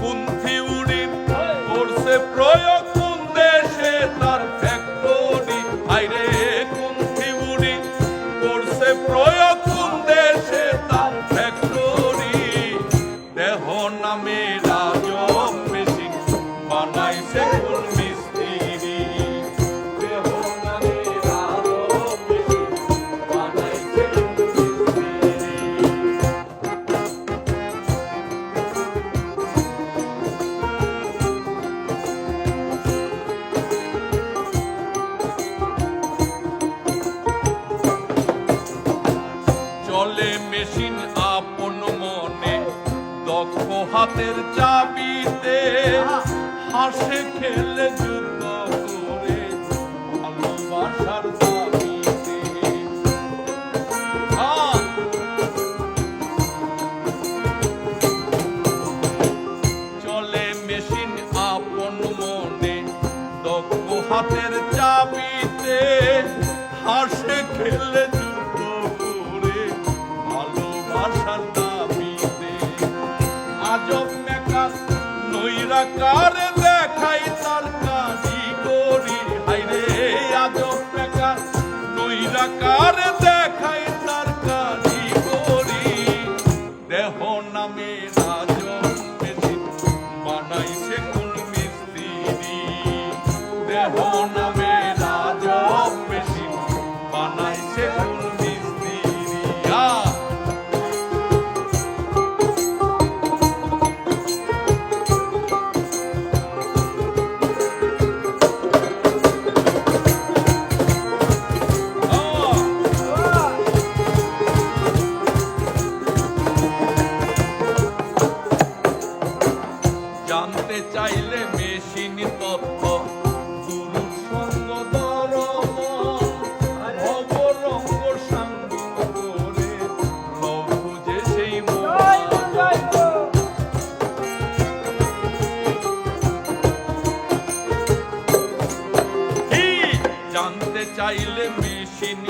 কুন্থি উড়ি প্রয়োগ দেশে? তার কুন্থি উড়ি প্রয়োগ দেশে? তার ফ্যাক্টরি দেহ নামের মেশিন আপন মনে, দক্ষ হাতের চাবিতে হাসে খেলে যুদ্ধ করে, ভালোবাসার হ্যাঁ। চলে মেশিন আপন দক্ষ হাতের কইরা কার দেখাই তার কাজী করি? হাইরে আজব বেকার চাইলে মেশিন